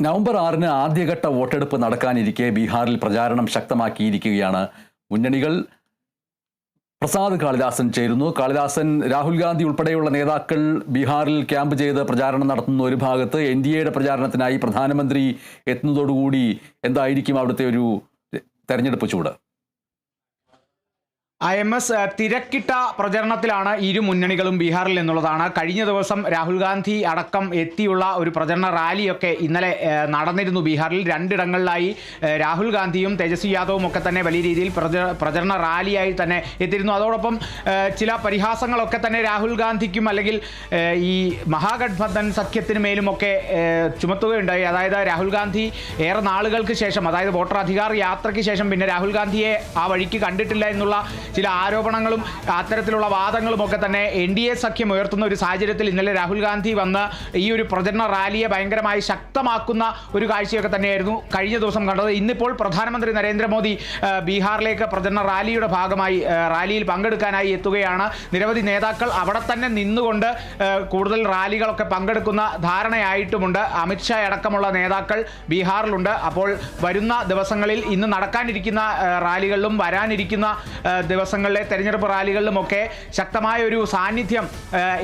November ആറിന് ആദ്യഘട്ട വോട്ടെടുപ്പ് നടക്കാനിരിക്കെ ബീഹാറിൽ പ്രചാരണം ശക്തമാക്കിയിരിക്കുകയാണ്. മുന്നണികൾ പ്രസാദ് കാളിദാസൻ ചേരുന്നു. കാളിദാസൻ രാഹുൽ ഗാന്ധി ഉൾപ്പെടെയുള്ള നേതാക്കൾ ബീഹാറിൽ ക്യാമ്പ് ചെയ്ത് പ്രചാരണം നടത്തുന്ന ഒരു ഭാഗത്ത് എൻ ഡി എയുടെ പ്രചാരണത്തിനായി പ്രധാനമന്ത്രി എത്തുന്നതോടുകൂടി എന്തായിരിക്കും അവിടുത്തെ ഒരു തെരഞ്ഞെടുപ്പ് ചൂട്? ഐ എം എസ് തിരക്കിട്ട പ്രചരണത്തിലാണ് ഇരു മുന്നണികളും ബീഹാറിൽ എന്നുള്ളതാണ് കഴിഞ്ഞ ദിവസം രാഹുൽ ഗാന്ധി അടക്കം എത്തിയുള്ള ഒരു പ്രചരണ റാലിയൊക്കെ ഇന്നലെ നടന്നിരുന്നു ബീഹാറിൽ. രണ്ടിടങ്ങളിലായി രാഹുൽ ഗാന്ധിയും തേജസ്വി യാദവും ഒക്കെ തന്നെ വലിയ രീതിയിൽ പ്രച- പ്രചരണ റാലിയായി തന്നെ എത്തിയിരുന്നു. അതോടൊപ്പം ചില പരിഹാസങ്ങളൊക്കെ തന്നെ രാഹുൽ ഗാന്ധിക്കും അല്ലെങ്കിൽ ഈ മഹാഗഡ്ബന്ധൻ സഖ്യത്തിന് മേലുമൊക്കെ ഏഹ്, ചുമത്തുകയുണ്ടായി. അതായത് രാഹുൽ ഗാന്ധി ഏറെ നാളുകൾക്ക് ശേഷം അതായത് വോട്ടർ അധികാർ യാത്രയ്ക്ക് ശേഷം പിന്നെ രാഹുൽ ഗാന്ധിയെ ആ വഴിക്ക് കണ്ടിട്ടില്ല എന്നുള്ള ചില ആരോപണങ്ങളും അത്തരത്തിലുള്ള വാദങ്ങളും ഒക്കെ തന്നെ എൻ ഡി എ സഖ്യം ഉയർത്തുന്ന ഒരു സാഹചര്യത്തിൽ ഇന്നലെ രാഹുൽ ഗാന്ധി വന്ന് ഈ ഒരു പ്രചരണ റാലിയെ ഭയങ്കരമായി ശക്തമാക്കുന്ന ഒരു കാഴ്ചയൊക്കെ തന്നെയായിരുന്നു കഴിഞ്ഞ ദിവസം കണ്ടത്. ഇന്നിപ്പോൾ പ്രധാനമന്ത്രി നരേന്ദ്രമോദി ബീഹാറിലേക്ക് പ്രചരണ റാലിയുടെ ഭാഗമായി റാലിയിൽ പങ്കെടുക്കാനായി എത്തുകയാണ്. നിരവധി നേതാക്കൾ അവിടെ തന്നെ നിന്നുകൊണ്ട് കൂടുതൽ റാലികളൊക്കെ പങ്കെടുക്കുന്ന ധാരണയായിട്ടുമുണ്ട്. അമിത്ഷാ അടക്കമുള്ള നേതാക്കൾ ബീഹാറിലുണ്ട്. അപ്പോൾ വരുന്ന ദിവസങ്ങളിൽ ഇന്ന് നടക്കാനിരിക്കുന്ന റാലികളിലും വരാനിരിക്കുന്ന ദിവസങ്ങളിലെ തെരഞ്ഞെടുപ്പ് റാലികളിലുമൊക്കെ ശക്തമായ ഒരു സാന്നിധ്യം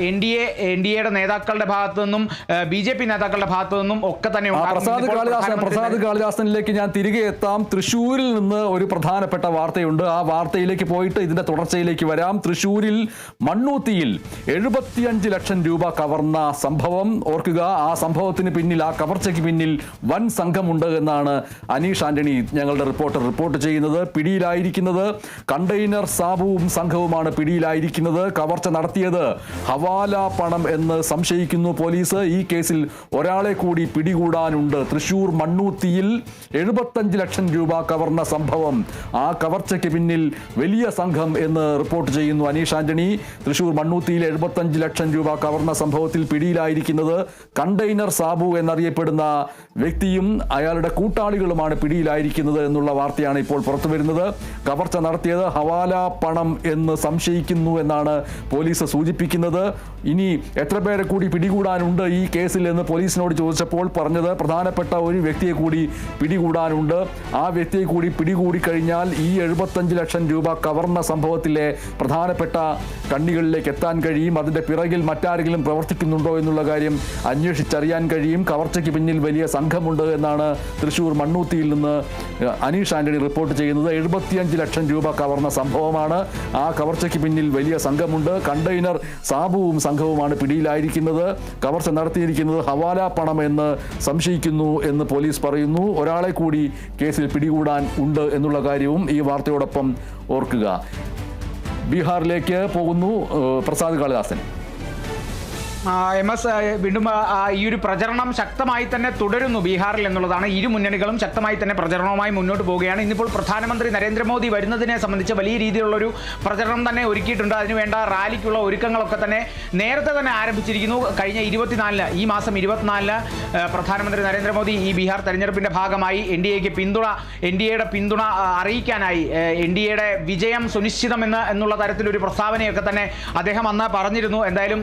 N D A N D എയുടെ നേതാക്കളുടെ ഭാഗത്തു നിന്നും ബി ജെ പി നേതാക്കളുടെ ഭാഗത്തു നിന്നും ഒക്കെ തന്നെ. പ്രസാദ് കാളിദാസൻ പ്രസാദ് കാളിദാസനിലേക്ക് ഞാൻ തിരികെ എത്താം. തൃശ്ശൂരിൽ നിന്ന് ഒരു പ്രധാനപ്പെട്ട വാർത്തയുണ്ട്. ആ വാർത്തയിലേക്ക് പോയിട്ട് ഇതിന്റെ തുടർച്ചയിലേക്ക് വരാം. തൃശ്ശൂരിൽ മണ്ണൂത്തിയിൽ എഴുപത്തിയഞ്ച് ലക്ഷം രൂപ കവർന്ന സംഭവം. ഓർക്കുക ആ സംഭവത്തിന് പിന്നിൽ ആ കവർച്ചയ്ക്ക് പിന്നിൽ വൻ സംഘമുണ്ട് എന്നാണ് അനീഷ് ആന്റണി ഞങ്ങളുടെ റിപ്പോർട്ടർ റിപ്പോർട്ട് ചെയ്യുന്നത്. പിടിയിലായിരിക്കുന്നത്. കണ്ടെയ്നർ സാബുവും സംഘവുമാണ് പിടിയിലായിരിക്കുന്നത്. കവർച്ച നടത്തിയത് ഹവാല പണം എന്ന് സംശയിക്കുന്നു പോലീസ്. ഈ കേസിൽ ഒരാളെ കൂടി പിടികൂടാനുണ്ട്. തൃശൂർ മണ്ണൂത്തിയിൽ എഴുപത്തഞ്ച് ലക്ഷം രൂപ കവർന്ന സംഭവം. ആ കവർച്ചയ്ക്ക് പിന്നിൽ വലിയ സംഘം എന്ന് റിപ്പോർട്ട് ചെയ്യുന്നു അനീഷ് ആന്റണി. തൃശൂർ മണ്ണൂത്തിയിൽ എഴുപത്തഞ്ച് ലക്ഷം രൂപ കവർന്ന സംഭവത്തിൽ പിടിയിലായിരിക്കുന്നത് കണ്ടെയ്നർ സാബു എന്നറിയപ്പെടുന്ന വ്യക്തിയും അയാളുടെ കൂട്ടാളികളുമാണ് പിടിയിലായിരിക്കുന്നത് എന്നുള്ള വാർത്തയാണ് ഇപ്പോൾ പുറത്തു വരുന്നത് കവർച്ച നടത്തിയത് ഹവാല പണം എന്ന് സംശയിക്കുന്നു എന്നാണ് പോലീസ് സൂചിപ്പിക്കുന്നത്. ഇനി എത്ര പേരെ കൂടി പിടികൂടാനുണ്ട് ഈ കേസിൽ എന്ന് പോലീസിനോട് ചോദിച്ചപ്പോൾ പറഞ്ഞത് പ്രധാനപ്പെട്ട ഒരു വ്യക്തിയെ കൂടി പിടികൂടാനുണ്ട്. ആ വ്യക്തിയെ കൂടി പിടികൂടി കഴിഞ്ഞാൽ ഈ എഴുപത്തഞ്ച് ലക്ഷം രൂപ കവർന്ന സംഭവത്തിലെ പ്രധാനപ്പെട്ട കണ്ണികളിലേക്ക് എത്താൻ കഴിയും. അതിന്റെ പിറകിൽ മറ്റാരെങ്കിലും പ്രവർത്തിക്കുന്നുണ്ടോ എന്നുള്ള കാര്യം അന്വേഷിച്ചറിയാൻ കഴിയും. കവർച്ചയ്ക്ക് പിന്നിൽ വലിയ സംഘമുണ്ട് എന്നാണ് തൃശൂർ മണ്ണൂത്തിയിൽ നിന്ന് അനീഷ് ആന്റണി റിപ്പോർട്ട് ചെയ്യുന്നത്. എഴുപത്തിയഞ്ച് ലക്ഷം രൂപ കവർന്ന സംഭവമാണ്. ആ കവർച്ചയ്ക്ക് പിന്നിൽ വലിയ സംഘമുണ്ട്. കണ്ടെയ്നർ സാബുവും സംഘവുമാണ് പിടിയിലായിരിക്കുന്നത്. കവർച്ച നടത്തിയിരിക്കുന്നത് ഹവാല പണം എന്ന് സംശയിക്കുന്നു എന്ന് പോലീസ് പറയുന്നു. ഒരാളെ കൂടി കേസിൽ പിടികൂടാൻ ഉണ്ട് എന്നുള്ള കാര്യവും ഈ വാർത്തയോടൊപ്പം ഓർക്കുക. ബീഹാറിലേക്ക് പോകുന്നു പ്രസാദ് കാളിദാസൻ. എം എസ് വീണ്ടും ഈ ഒരു പ്രചരണം ശക്തമായി തന്നെ തുടരുന്നു ബീഹാറിൽ എന്നുള്ളതാണ്. ഇരു മുന്നണികളും ശക്തമായി തന്നെ പ്രചരണവുമായി മുന്നോട്ട് പോവുകയാണ്. ഇന്നിപ്പോൾ പ്രധാനമന്ത്രി നരേന്ദ്രമോദി വരുന്നതിനെ സംബന്ധിച്ച് വലിയ രീതിയിലുള്ളൊരു പ്രചരണം തന്നെ ഒരുക്കിയിട്ടുണ്ട്. അതിനുവേണ്ട റാലിക്കുള്ള ഒരുക്കങ്ങളൊക്കെ തന്നെ നേരത്തെ തന്നെ ആരംഭിച്ചിരിക്കുന്നു. കഴിഞ്ഞ ഇരുപത്തിനാലിന് ഈ മാസം ഇരുപത്തിനാലിന് പ്രധാനമന്ത്രി നരേന്ദ്രമോദി ഈ ബീഹാർ തെരഞ്ഞെടുപ്പിന്റെ ഭാഗമായി എൻ ഡി എക്ക് പിന്തുണ എൻ ഡി എയുടെ പിന്തുണ അറിയിക്കാനായി എൻ ഡി എയുടെ വിജയം സുനിശ്ചിതമെന്ന് എന്നുള്ള തരത്തിലൊരു പ്രസ്താവനയൊക്കെ തന്നെ അദ്ദേഹം അന്ന് പറഞ്ഞിരുന്നു. എന്തായാലും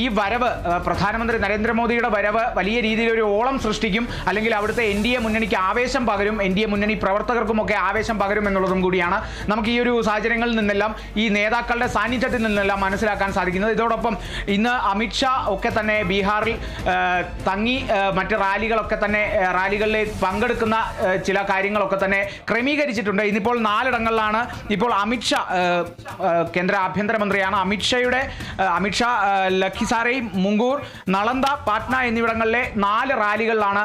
ഈ വരവ് പ്രധാനമന്ത്രി നരേന്ദ്രമോദിയുടെ വരവ് വലിയ രീതിയിൽ ഒരു ഓളം സൃഷ്ടിക്കും. അല്ലെങ്കിൽ അവിടുത്തെ എൻ ഡി എ മുന്നണിക്ക് ആവേശം പകരും എൻ ഡി എ മുന്നണി പ്രവർത്തകർക്കുമൊക്കെ ആവേശം പകരും എന്നുള്ളതും കൂടിയാണ് നമുക്ക് ഈ ഒരു സാഹചര്യങ്ങളിൽ നിന്നെല്ലാം ഈ നേതാക്കളുടെ സാന്നിധ്യത്തിൽ നിന്നെല്ലാം മനസ്സിലാക്കാൻ സാധിക്കുന്നത്. ഇതോടൊപ്പം ഇന്ന് അമിത്ഷാ ഒക്കെ തന്നെ ബീഹാറിൽ തങ്ങി മറ്റ് റാലികളൊക്കെ തന്നെ റാലികളിൽ പങ്കെടുക്കുന്ന ചില കാര്യങ്ങളൊക്കെ തന്നെ ക്രമീകരിച്ചിട്ടുണ്ട്. ഇന്നിപ്പോൾ നാലിടങ്ങളിലാണ് ഇപ്പോൾ അമിത്ഷാ കേന്ദ്ര ആഭ്യന്തരമന്ത്രിയാണ്. അമിത്ഷായുടെ അമിത്ഷാ ആ, ലഖിസാരൈ മുങ്കൂർ നളന്ദ പാറ്റ്ന എന്നിവിടങ്ങളിലെ നാല് റാലികളിലാണ്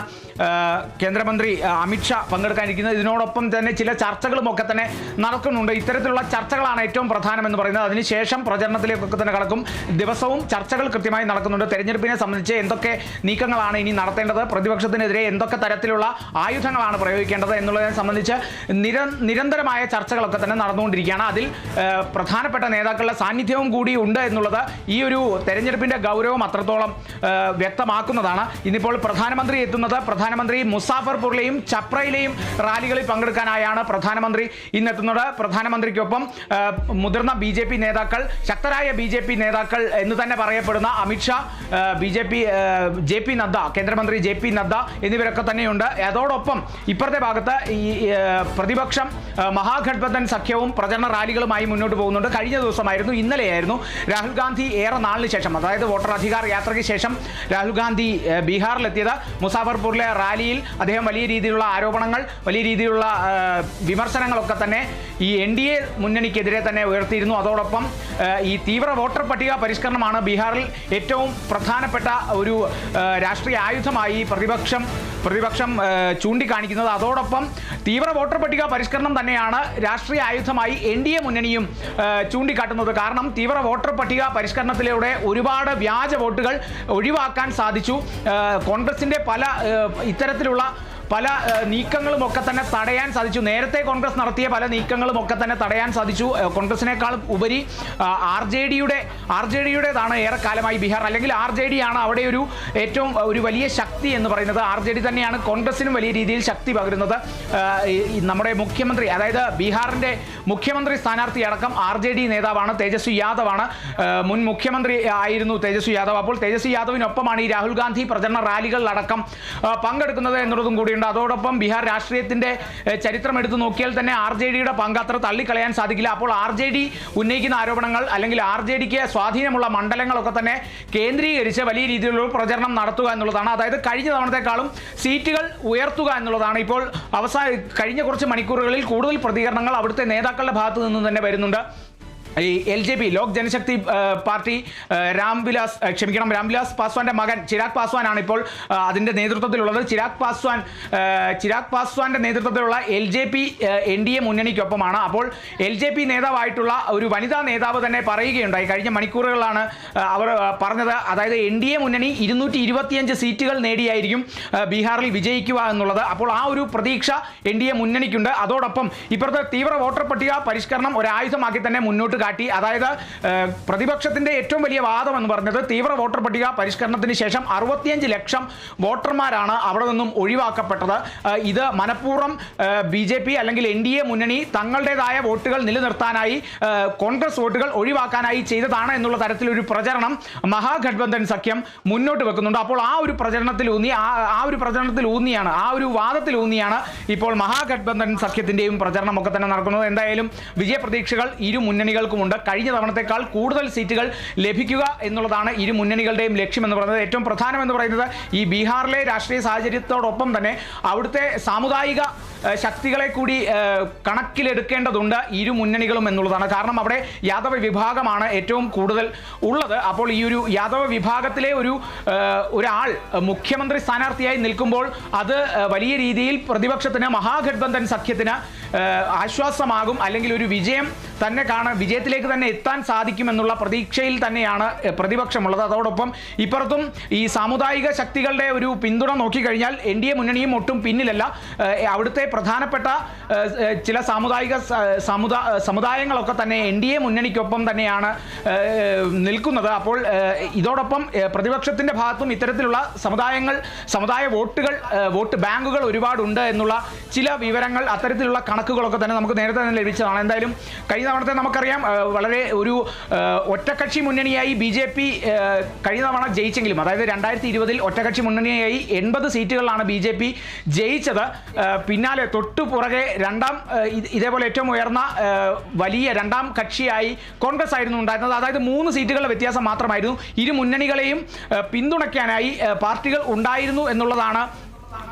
കേന്ദ്രമന്ത്രി അമിത്ഷാ പങ്കെടുക്കാനിരിക്കുന്നത്. ഇതിനോടൊപ്പം തന്നെ ചില ചർച്ചകളും ഒക്കെ തന്നെ നടക്കുന്നുണ്ട്. ഇത്തരത്തിലുള്ള ചർച്ചകളാണ് ഏറ്റവും പ്രധാനമെന്ന് പറയുന്നത്. അതിനുശേഷം പ്രചരണത്തിലേക്കൊക്കെ തന്നെ കടക്കും. ദിവസവും ചർച്ചകൾ കൃത്യമായി നടക്കുന്നുണ്ട്. തെരഞ്ഞെടുപ്പിനെ സംബന്ധിച്ച് എന്തൊക്കെ നീക്കങ്ങളാണ് ഇനി നടത്തേണ്ടത്? പ്രതിപക്ഷത്തിനെതിരെ എന്തൊക്കെ തരത്തിലുള്ള ആയുധങ്ങളാണ് പ്രയോഗിക്കേണ്ടത് എന്നുള്ളതിനെ സംബന്ധിച്ച് നിര നിരന്തരമായ ചർച്ചകളൊക്കെ തന്നെ നടന്നുകൊണ്ടിരിക്കുകയാണ്. അതിൽ പ്രധാനപ്പെട്ട നേതാക്കളുടെ സാന്നിധ്യവും കൂടി ഉണ്ട് എന്നുള്ളത് ഈ ഒരു തെരഞ്ഞെടുപ്പിന്റെ അത്രത്തോളം ആ, വ്യക്തമാക്കുന്നതാണ്. ഇന്നിപ്പോൾ പ്രധാനമന്ത്രി എത്തുന്നത് പ്രധാനമന്ത്രി മുസാഫർപൂറിലെയും ചപ്രയിലെയും റാലികളിൽ പങ്കെടുക്കാനായാണ് പ്രധാനമന്ത്രി ഇന്നെത്തുന്നത്. പ്രധാനമന്ത്രിക്കൊപ്പം മുതിർന്ന ബി ജെ പി നേതാക്കൾ ശക്തരായ ബി ജെ പി നേതാക്കൾ എന്ന് തന്നെ പറയപ്പെടുന്ന Amit Shah B J P J P Nadda കേന്ദ്രമന്ത്രി ജെ പി നദ്ദ എന്നിവരൊക്കെ തന്നെയുണ്ട്. അതോടൊപ്പം ഇപ്പുറത്തെ ഭാഗത്ത് ഈ പ്രതിപക്ഷം മഹാഗഡ്ബന്ധൻ സഖ്യവും പ്രചരണ റാലികളുമായി മുന്നോട്ട് പോകുന്നുണ്ട്. കഴിഞ്ഞ ദിവസമായിരുന്നു ഇന്നലെയായിരുന്നു രാഹുൽ ഗാന്ധി ഏറെ നാളിന് ശേഷം അതായത് വോട്ടർ അധികാർ യാത്രയ്ക്ക് ശേഷം രാഹുൽ ഗാന്ധി ബീഹാറിലെത്തിയത്. മുസാഫർപൂരിലെ റാലിയിൽ അദ്ദേഹം വലിയ രീതിയിലുള്ള ആരോപണങ്ങൾ വലിയ രീതിയിലുള്ള വിമർശനങ്ങളൊക്കെ തന്നെ ഈ എൻ ഡി എ മുന്നണിക്കെതിരെ തന്നെ ഉയർത്തിയിരുന്നു. അതോടൊപ്പം ഈ തീവ്ര വോട്ടർ പട്ടിക പരിഷ്കരണമാണ് ബീഹാറിൽ ഏറ്റവും പ്രധാനപ്പെട്ട ഒരു രാഷ്ട്രീയ ആയുധമായി പ്രതിപക്ഷം പ്രതിപക്ഷം ചൂണ്ടിക്കാണിക്കുന്നത്. അതോടൊപ്പം തീവ്ര വോട്ടർ പട്ടിക പരിഷ്കരണം തന്നെയാണ് രാഷ്ട്രീയ ആയുധമായി എൻ ഡി എ മുന്നണിയും ചൂണ്ടിക്കാട്ടുന്നത്. കാരണം തീവ്ര വോട്ടർ പട്ടിക പരിഷ്കരണത്തിലൂടെ ഒരുപാട് വ്യാജ വോട്ടുകൾ ഒഴിവാക്കാൻ സാധിച്ചു. കോൺഗ്രസിന്റെ പല ഇത്തരത്തിലുള്ള പല നീക്കങ്ങളും ഒക്കെ തന്നെ തടയാൻ സാധിച്ചു. നേരത്തെ കോൺഗ്രസ് നടത്തിയ പല നീക്കങ്ങളും ഒക്കെ തന്നെ തടയാൻ സാധിച്ചു. കോൺഗ്രസിനേക്കാൾ ഉപരി ആർ ജെ ഡിയുടെ ആർ ജെ ഡിയുടേതാണ് ഏറെക്കാലമായി ബീഹാർ. അല്ലെങ്കിൽ ആർ ജെ ഡി ആണ് അവിടെ ഒരു ഏറ്റവും ഒരു വലിയ ശക്തി എന്ന് പറയുന്നത്. ആർ ജെ ഡി തന്നെയാണ് കോൺഗ്രസിനും വലിയ രീതിയിൽ ശക്തി പകരുന്നത്. നമ്മുടെ മുഖ്യമന്ത്രി അതായത് ബീഹാറിന്റെ മുഖ്യമന്ത്രി സ്ഥാനാർത്ഥി അടക്കം ആർ ജെ ഡി നേതാവാണ് തേജസ്വി യാദവാണ്. മുൻ മുഖ്യമന്ത്രി ആയിരുന്നു തേജസ്വി യാദവ്. അപ്പോൾ തേജസ്വി യാദവിനൊപ്പമാണ് ഈ രാഹുൽ ഗാന്ധി പ്രചരണ റാലികളിലടക്കം പങ്കെടുക്കുന്നത് എന്നുള്ളതും കൂടിയുണ്ട് അതോടൊപ്പം ബീഹാർ രാഷ്ട്രീയത്തിന്റെ ചരിത്രം എടുത്തു നോക്കിയാൽ തന്നെ ആർ ജെ ഡിയുടെ പങ്ക് അത്ര തള്ളിക്കളയാൻ സാധിക്കില്ല. അപ്പോൾ ആർ ജെ ഡി ഉന്നയിക്കുന്ന ആരോപണങ്ങൾ അല്ലെങ്കിൽ ആർ ജെ ഡിക്ക് സ്വാധീനമുള്ള മണ്ഡലങ്ങളൊക്കെ തന്നെ കേന്ദ്രീകരിച്ച് വലിയ രീതിയിലുള്ള പ്രചരണം നടത്തുക എന്നുള്ളതാണ്. അതായത് കഴിഞ്ഞ തവണത്തെക്കാളും സീറ്റുകൾ ഉയർത്തുക എന്നുള്ളതാണ്. ഇപ്പോൾ അവസാന കഴിഞ്ഞ കുറച്ച് മണിക്കൂറുകളിൽ കൂടുതൽ പ്രതികരണങ്ങൾ അവിടുത്തെ നേതാക്കളുടെ ഭാഗത്തു നിന്ന് തന്നെ വരുന്നുണ്ട്. ഈ L J P Lok Janshakti Party Ramvilas ക്ഷമിക്കണം രാംവിലാസ് പാസ്വാന്റെ മകൻ ചിരാഗ് പാസ്വാനാണ് ഇപ്പോൾ അതിന്റെ നേതൃത്വത്തിലുള്ളത്. ചിരാഗ് പാസ്വാൻ ചിരാഗ് പാസ്വാന്റെ നേതൃത്വത്തിലുള്ള L J P N D A മുന്നണിക്കൊപ്പമാണ്. അപ്പോൾ എൽ ജെ പി നേതാവായിട്ടുള്ള ഒരു വനിതാ നേതാവ് തന്നെ പറയുകയുണ്ടായി. കഴിഞ്ഞ മണിക്കൂറുകളിലാണ് അവർ പറഞ്ഞത്. അതായത് എൻ ഡി എ മുന്നണി ഇരുന്നൂറ്റി ഇരുപത്തിയഞ്ച് സീറ്റുകൾ നേടിയായിരിക്കും ബീഹാറിൽ വിജയിക്കുക എന്നുള്ളത്. അപ്പോൾ ആ ഒരു പ്രതീക്ഷ എൻ ഡി എ മുന്നണിക്കുണ്ട്. അതോടൊപ്പം ഇപ്പോഴത്തെ തീവ്ര വോട്ടർ പട്ടിക പരിഷ്കരണം ഒരായുധമാക്കി തന്നെ മുന്നോട്ട് കാട്ടി. അതായത് പ്രതിപക്ഷത്തിന്റെ ഏറ്റവും വലിയ വാദം എന്ന് പറഞ്ഞത് തീവ്ര വോട്ടർ പട്ടിക പരിഷ്കരണത്തിന് ശേഷം അറുപത്തിയഞ്ച് ലക്ഷം വോട്ടർമാരാണ് അവിടെ നിന്നും ഒഴിവാക്കപ്പെട്ടത്. ഇത് മനഃപൂർവം ബി ജെ പി അല്ലെങ്കിൽ എൻ ഡി എ മുന്നണി തങ്ങളുടേതായ വോട്ടുകൾ നിലനിർത്താനായി കോൺഗ്രസ് വോട്ടുകൾ ഒഴിവാക്കാനായി ചെയ്തതാണ് എന്നുള്ള തരത്തിലൊരു പ്രചരണം മഹാഗഠബന്ധൻ സഖ്യം മുന്നോട്ട് വെക്കുന്നുണ്ട്. അപ്പോൾ ആ ഒരു പ്രചരണത്തിൽ ഊന്നി ആ ഒരു പ്രചരണത്തിൽ ഊന്നിയാണ് ആ ഒരു വാദത്തിൽ ഊന്നിയാണ് ഇപ്പോൾ മഹാഗഠബന്ധൻ സഖ്യത്തിന്റെയും പ്രചരണമൊക്കെ തന്നെ നടക്കുന്നത്. എന്തായാലും വിജയപ്രതീക്ഷകൾ ഇരു മുന്നണികൾക്കുമുണ്ട് കഴിഞ്ഞ തവണത്തെക്കാൾ കൂടുതൽ സീറ്റുകൾ ലഭിക്കുക എന്നുള്ളതാണ് ഇരു മുന്നണികളുടെയും ലക്ഷ്യമെന്ന് പറയുന്നത്. ഏറ്റവും പ്രധാനം എന്ന് പറയുന്നത് ഈ ബീഹാറിലെ രാഷ്ട്രീയ സാഹചര്യത്തോടൊപ്പം തന്നെ അവിടുത്തെ സാമുദായിക ശക്തികളെ കൂടി കണക്കിലെടുക്കേണ്ടതുണ്ട് ഇരു മുന്നണികളും എന്നുള്ളതാണ്. കാരണം അവിടെ യാദവ വിഭാഗമാണ് ഏറ്റവും കൂടുതൽ ഉള്ളത്. അപ്പോൾ ഈ ഒരു യാദവ വിഭാഗത്തിലെ ഒരു ഒരാൾ മുഖ്യമന്ത്രി സ്ഥാനാർത്ഥിയായി നിൽക്കുമ്പോൾ അത് വലിയ രീതിയിൽ പ്രതിപക്ഷത്തിന് മഹാഗഠബന്ധൻ സഖ്യത്തിന് ആശ്വാസമാകും അല്ലെങ്കിൽ ഒരു വിജയം തന്നെ കാണാൻ വിജയത്തിലേക്ക് തന്നെ എത്താൻ സാധിക്കുമെന്നുള്ള പ്രതീക്ഷയിൽ തന്നെയാണ് പ്രതിപക്ഷമുള്ളത്. അതോടൊപ്പം ഇപ്പുറത്തും ഈ സാമുദായിക ശക്തികളുടെ ഒരു പിന്തുണ നോക്കിക്കഴിഞ്ഞാൽ എൻ ഡി എ മുന്നണിയും ഒട്ടും പിന്നിലല്ല. അവിടുത്തെ പ്രധാനപ്പെട്ട ചില സാമുദായിക സമുദായ സമുദാ സമുദായങ്ങളൊക്കെ തന്നെ എൻ ഡി എ മുന്നണിക്കൊപ്പം തന്നെയാണ് നിൽക്കുന്നത്. അപ്പോൾ ഇതോടൊപ്പം പ്രതിപക്ഷത്തിന്റെ ഭാഗത്തും ഇത്തരത്തിലുള്ള സമുദായങ്ങൾ സമുദായ വോട്ടുകൾ വോട്ട് ബാങ്കുകൾ ഒരുപാടുണ്ട് എന്നുള്ള ചില വിവരങ്ങൾ അത്തരത്തിലുള്ള കണക്കുകളൊക്കെ തന്നെ നമുക്ക് നേരത്തെ തന്നെ ലഭിച്ചതാണ്. എന്തായാലും കഴിഞ്ഞ തവണത്തെ നമുക്കറിയാം വളരെ ഒരു ഒറ്റക്കക്ഷി മുന്നണിയായി ബി ജെ പി കഴിഞ്ഞ തവണ ജയിച്ചെങ്കിലും അതായത് രണ്ടായിരത്തി ഇരുപതിൽ ഒറ്റക്കക്ഷി മുന്നണിയായി എൺപത് സീറ്റുകളിലാണ് ബി ജെ പി ജയിച്ചത്. ഏഹ്, തൊട്ടു പുറകെ രണ്ടാം ഇതേപോലെ ഏറ്റവും ഉയർന്ന വലിയ രണ്ടാം കക്ഷിയായി കോൺഗ്രസ് ആയിരുന്നു ഉണ്ടായിരുന്നത്. അതായത് മൂന്ന് സീറ്റുകളുടെ വ്യത്യാസം മാത്രമായിരുന്നു. ഇരു മുന്നണികളെയും പിന്തുണയ്ക്കാനായി പാർട്ടികൾ ഉണ്ടായിരുന്നു എന്നുള്ളതാണ്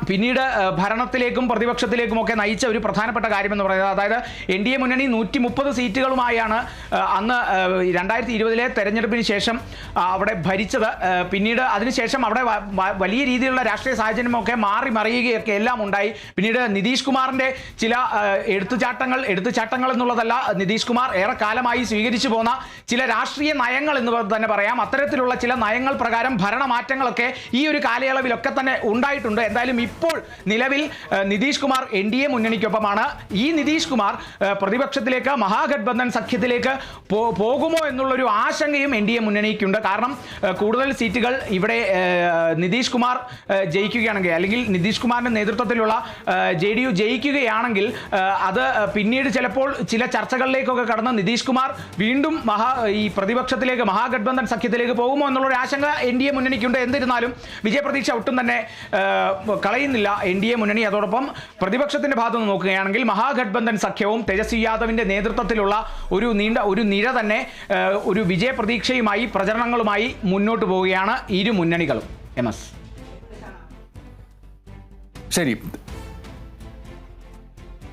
പിന്നീട് ഭരണത്തിലേക്കും പ്രതിപക്ഷത്തിലേക്കും ഒക്കെ നയിച്ച ഒരു പ്രധാനപ്പെട്ട കാര്യം എന്ന് പറയുന്നത് അതായത് എൻ ഡി എ മുന്നണി നൂറ്റി മുപ്പത് സീറ്റുകളുമായാണ് അന്ന് രണ്ടായിരത്തി ഇരുപതിലെ തെരഞ്ഞെടുപ്പിന് ശേഷം അവിടെ ഭരിച്ചത്. പിന്നീട് അതിനുശേഷം അവിടെ വലിയ രീതിയിലുള്ള രാഷ്ട്രീയ സാഹചര്യമൊക്കെ മാറി മറിയുകയൊക്കെ എല്ലാം ഉണ്ടായി. പിന്നീട് നിതീഷ് കുമാറിന്റെ ചില എടുത്തുചാട്ടങ്ങൾ എടുത്തുചാട്ടങ്ങൾ എന്നുള്ളതല്ല നിതീഷ് കുമാർ ഏറെ കാലമായി സ്വീകരിച്ചു പോന്ന ചില രാഷ്ട്രീയ നയങ്ങൾ എന്ന് തന്നെ പറയാം. അത്തരത്തിലുള്ള ചില നയങ്ങൾ പ്രകാരം ഭരണമാറ്റങ്ങളൊക്കെ ഈ ഒരു കാലയളവിലൊക്കെ തന്നെ ഉണ്ടായിട്ടുണ്ട്. എന്തായാലും ഇപ്പോൾ ഇപ്പോൾ നിലവിൽ Nitish Kumar N D A മുന്നണിക്കൊപ്പമാണ്. ഈ നിതീഷ് കുമാർ പ്രതിപക്ഷത്തിലേക്ക് മഹാഗഡ്ബന്ധൻ സഖ്യത്തിലേക്ക് പോകുമോ എന്നുള്ളൊരു ആശങ്കയും എൻ ഡി എ മുന്നണിക്കുണ്ട്. കാരണം കൂടുതൽ സീറ്റുകൾ ഇവിടെ നിതീഷ് കുമാർ ജയിക്കുകയാണെങ്കിൽ അല്ലെങ്കിൽ നിതീഷ് കുമാറിന്റെ നേതൃത്വത്തിലുള്ള ജെ ഡി യു ജയിക്കുകയാണെങ്കിൽ അത് പിന്നീട് ചിലപ്പോൾ ചില ചർച്ചകളിലേക്കൊക്കെ കടന്ന് നിതീഷ് കുമാർ വീണ്ടും മഹാ ഈ പ്രതിപക്ഷത്തിലേക്ക് മഹാഗഡ്ബന്ധൻ സഖ്യത്തിലേക്ക് പോകുമോ എന്നുള്ളൊരു ആശങ്ക എൻ ഡി എ മുന്നണിക്കുണ്ട്. എന്നിരുന്നാലും വിജയപ്രതീക്ഷ ഒട്ടും തന്നെ ഏഹ്, കളയുന്നില്ല എൻ ഡി എ മുന്നണി. അതോടൊപ്പം പ്രതിപക്ഷത്തിന്റെ ഭാഗത്ത് നിന്ന് നോക്കുകയാണെങ്കിൽ മഹാഗഡ്ബന്ധൻ സഖ്യവും തേജസ്വി യാദവിന്റെ നേതൃത്വത്തിലുള്ള ഒരു നീണ്ട ഒരു നിര തന്നെ ഒരു ഒരു വിജയപ്രതീക്ഷയുമായി പ്രചരണങ്ങളുമായി മുന്നോട്ട് പോവുകയാണ് ഇരു മുന്നണികളും. M S. ശരി.